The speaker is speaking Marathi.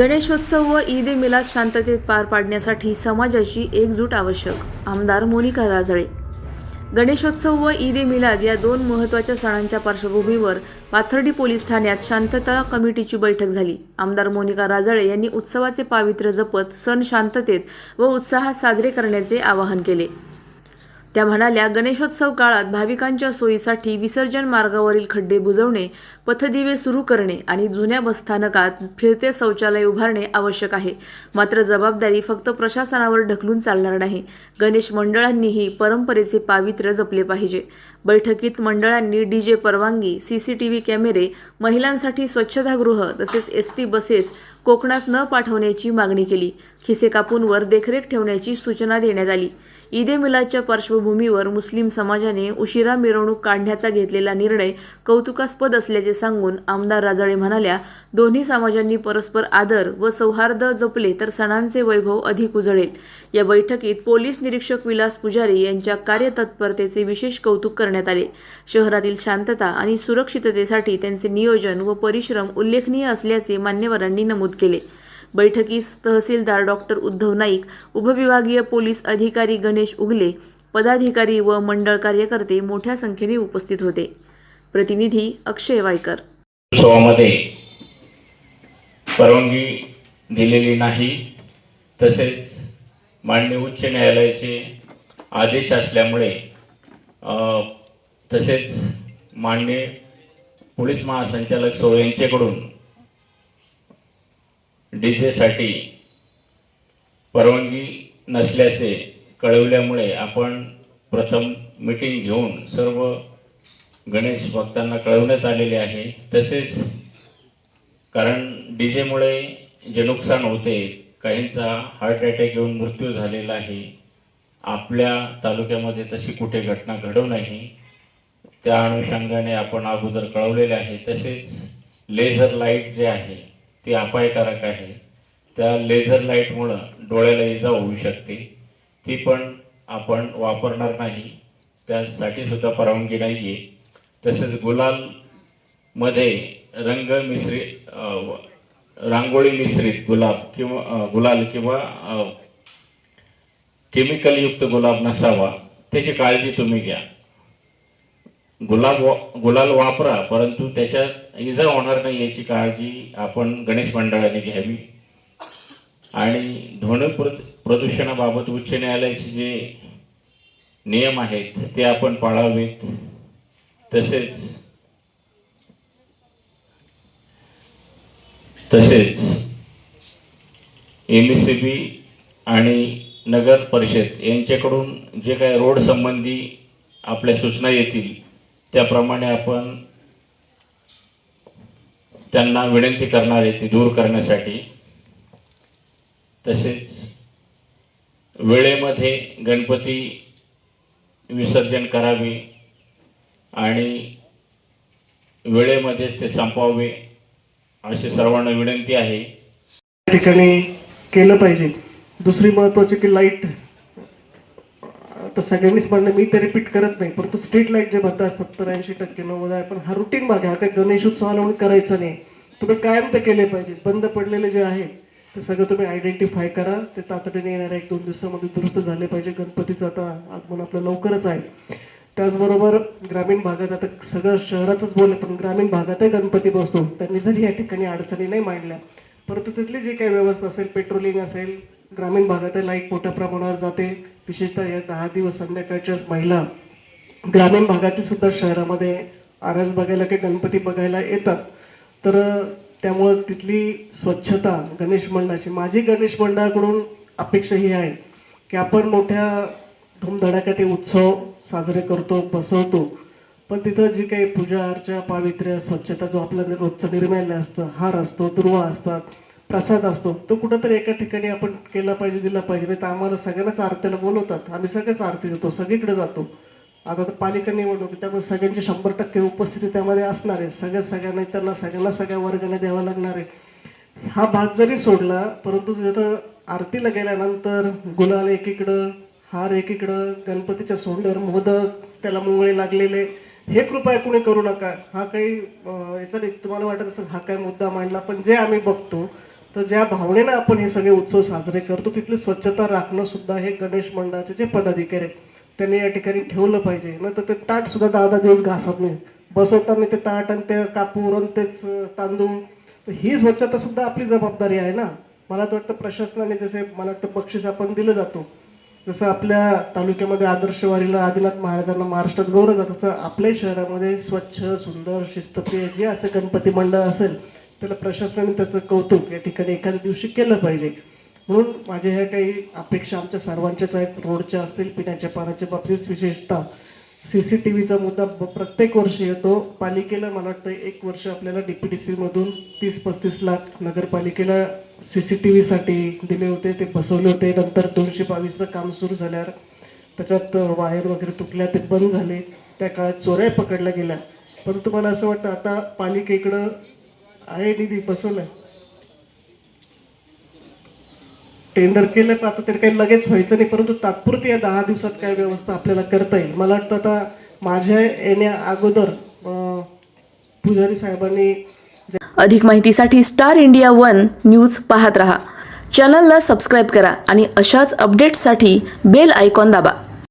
गणेशोत्सव व ईद ए मिलाद शांततेत पार पाडण्यासाठी समाजाची एकजूट आवश्यक आमदार मोनिका राजळे. गणेशोत्सव व ईद ए मिलाद या दोन महत्त्वाच्या सणांच्या पार्श्वभूमीवर पाथर्डी पोलीस ठाण्यात शांतता कमिटीची बैठक झाली. आमदार मोनिका राजळे यांनी उत्सवाचे पावित्र्य जपत सण शांततेत व उत्साहात साजरे करण्याचे आवाहन केले. त्या म्हणाल्या गणेशोत्सव काळात भाविकांच्या सोयीसाठी विसर्जन मार्गावरील खड्डे बुजवणे पथदिवे सुरू करणे आणि जुन्या बसस्थानकात फिरते शौचालय उभारणे आवश्यक आहे. मात्र जबाबदारी फक्त प्रशासनावर ढकलून चालणार नाही. गणेश मंडळांनीही परंपरेचे पावित्र्य जपले पाहिजे. बैठकीत मंडळांनी डीजे परवानगी सीसीटीव्ही कॅमेरे महिलांसाठी स्वच्छतागृह तसेच एस टी बसेस कोकणात न पाठवण्याची मागणी केली. खिसे कापूनवर देखरेख ठेवण्याची सूचना देण्यात आली. ईद ए मिलादच्या पार्श्वभूमीवर मुस्लिम समाजाने उशिरा मिरवणूक काढण्याचा घेतलेला निर्णय कौतुकास्पद असल्याचे सांगून आमदार राजाळे म्हणाल्या दोन्ही समाजांनी परस्पर आदर व सौहार्द जपले तर सणांचे वैभव अधिक उजळेल. या बैठकीत पोलीस निरीक्षक विलास पुजारी यांच्या कार्यतत्परतेचे विशेष कौतुक करण्यात आले. शहरातील शांतता आणि सुरक्षिततेसाठी त्यांचे नियोजन व परिश्रम उल्लेखनीय असल्याचे मान्यवरांनी नमूद केले. बैठकीस तहसीलदार डॉक्टर उद्धव नाईक उपविभागीय पोलीस अधिकारी गणेश उगले पदाधिकारी व मंडळ कार्यकर्ते मोठ्या संख्येने उपस्थित होते. प्रतिनिधी अक्षय वायकर. उत्सवामध्ये परवानगी दिलेली नाही. तसेच माननीय उच्च न्यायालयाचे आदेश असल्यामुळे तसेच माननीय पोलीस महासंचालक सो यांच्याकडून डी परवानगी नसल्याचे कळवल्यामुळे आपण प्रथम मीटिंग घेऊन सर्व गणेश भक्तांना कळवण्यात आलेले आहे. तसेच कारण डी जेमुळे जे नुकसान होते काहींचा हार्ट अटॅक येऊन मृत्यू झालेला आहे. आपल्या तालुक्यामध्ये तशी कुठे घटना घडू नाही. त्या अनुषंगाने आपण अगोदर कळवलेले आहे. तसेच लेझर लाइट जे आहे ते अपायकारक आहे. त्या लेझर लाईटमुळं डोळ्याला इजा होऊ शकते. ती पण आपण वापरणार नाही. त्यासाठी सुद्धा परवानगी नाही आहे तसेच गुलालमध्ये रंग मिश्रित रांगोळी मिश्रित गुलाब किंवा गुलाल किंवा केमिकलयुक्त गुलाब नसावा. त्याची काळजी तुम्ही घ्या. गुलाब वा- गुलाल वापरा परंतु त्याच्यात इजा होणार नाही याची काळजी आपण गणेश मंडळाने घ्यावी. आणि ध्वनी प्रदूषणाबाबत उच्च न्यायालयाचे जे नियम आहेत ते आपण पाळावेत. तसेच तसेच एम सी बी आणि नगर परिषद यांच्याकडून जे काही रोड संबंधी आपल्या सूचना येतील त्याप्रमाणे आपण त्यांना विनंती करणार आहे ती दूर करण्यासाठी. तसेच वेळेमध्ये गणपती विसर्जन करावे आणि वेळेमध्येच ते संपवावे अशी सर्वांना विनंती आहे. त्या ठिकाणी केलं पाहिजे. दुसरी महत्वाची की लाइट आता सगळ्यांनीच म्हणलं मी ते रिपीट करत नाही परंतु स्ट्रीट लाइट जे म्हणतात सत्तर ऐंशी टक्के नव्वद आहे पण हा रुटीन भाग आहे हा काही गणेश उत्सवाला म्हणून करायचा नाही. तुम्ही कायम ते केले पाहिजे बंद पडलेले जे आहे ते सगळं तुम्ही आयडेंटिफाय करा. ते तातडीने येणाऱ्या एक दोन दिवसामध्ये दुरुस्त झाले पाहिजे. गणपतीचं आता आगमन आपलं लवकरच आहे. त्याचबरोबर ग्रामीण भागात आता सगळं शहरातच बोलले पण ग्रामीण भागातही गणपती बसतो. त्यांनी जरी या ठिकाणी अडचणी नाही मांडल्या परंतु तिथली जी काही व्यवस्था असेल पेट्रोलिंग असेल ग्रामीण भागातही लाइट मोठ्या प्रमाणावर जाते. विशेषतः या दहा दिवस संध्याकाळच्या महिला ग्रामीण भागातील सुद्धा शहरामध्ये आरस बघायला की गणपती बघायला येतात. तर त्यामुळं तिथली स्वच्छता गणेश मंडळाची माझी गणेश मंडळाकडून अपेक्षा ही आहे की आपण मोठ्या धूमधडाक्यात ते उत्सव साजरे करतो बसवतो. पण तिथं जी काही पूजा अर्चा पावित्र्य स्वच्छता जो आपला रोजचं निर्माल्य असतं हार असतो दुर्वा असतात प्रसाद असतो. तो कुठंतरी एका ठिकाणी आपण केला पाहिजे दिला पाहिजे. नाही तर आम्हाला सगळ्यांनाच आरतीला बोलवतात. आम्ही सगळ्याच आरती देतो सगळीकडे जातो. आता तर पालिका निवडणूक त्यामुळे सगळ्यांची शंभर टक्के उपस्थिती त्यामध्ये असणार आहे. सगळ्या सगळ्यांना त्यांना सगळ्यांना सगळ्या वर्गाने द्यावा लागणार आहे. हा भाग जरी सोडला परंतु जर आरतीला गेल्यानंतर गुलाल एकीकडं हार एकीकडं गणपतीच्या सोंडर मोदक त्याला मुंगळे लागलेले हे कृपया कुणी करू नका. हा काही याचा तुम्हाला वाटत असेल हा काही मुद्दा मांडला पण जे आम्ही बघतो तर ज्या भावनेनं आपण हे सगळे उत्सव साजरे करतो तिथली स्वच्छता राखणं सुद्धा हे गणेश मंडळाचे जे पदाधिकारी आहेत त्यांनी या ठिकाणी ठेवलं पाहिजे. नाही तर ते ताट सुद्धा दहा दहा दिवस घासत नाही. बसवताना ते ताट आणि ते कापूर आणि तेच तांदूळ तर ही स्वच्छता सुद्धा आपली जबाबदारी आहे ना? मला तर वाटतं प्रशासनाने जसे मला वाटतं बक्षीस आपण दिलं जातो. जसं आपल्या तालुक्यामध्ये आदर्शवारीला आदिनाथ महाराजांना महाराष्ट्रात गौरव जात तसं आपल्या शहरामध्ये स्वच्छ सुंदर शिस्तप्रिय जे असं गणपती मंडळ असेल त्याला प्रशासनाने त्याचं कौतुक या ठिकाणी एखाद्या दिवशी केलं पाहिजे. म्हणून माझ्या ह्या काही अपेक्षा आमच्या सर्वांच्याच आहेत. रोडच्या असतील पिण्याच्या पाण्याच्या बाबतीत विशेषतः. सी सी टी व्हीचा मुद्दा ब- प्रत्येक वर्षी येतो. पालिकेला मला वाटतं एक वर्ष आपल्याला डी पी डी सीमधून तीस पस्तीस लाख नगरपालिकेला सी सी टी व्हीसाठी दिले होते. ते बसवले होते. नंतर दोनशे बावीसचं काम सुरू झाल्यावर त्याच्यात वायर वगैरे तुटल्या ते बंद झाले. त्या काळात चोऱ्या पकडल्या गेल्या. परंतु मला असं वाटतं आता पालिकेकडं आहे निधी बसवलाय. टेंडर केलं तर आता तरी काही लगेच व्हायचं नाही परंतु तात्पुरती या दहा दिवसात काय व्यवस्था आपल्याला करता येईल? मला वाटतं आता माझ्या येण्या अगोदर पुजारी साहेबांनी अधिक माहितीसाठी स्टार इंडिया वन न्यूज पाहत रहा. चॅनलला सबस्क्राईब करा आणि अशाच अपडेट्ससाठी बेल आयकॉन दाबा.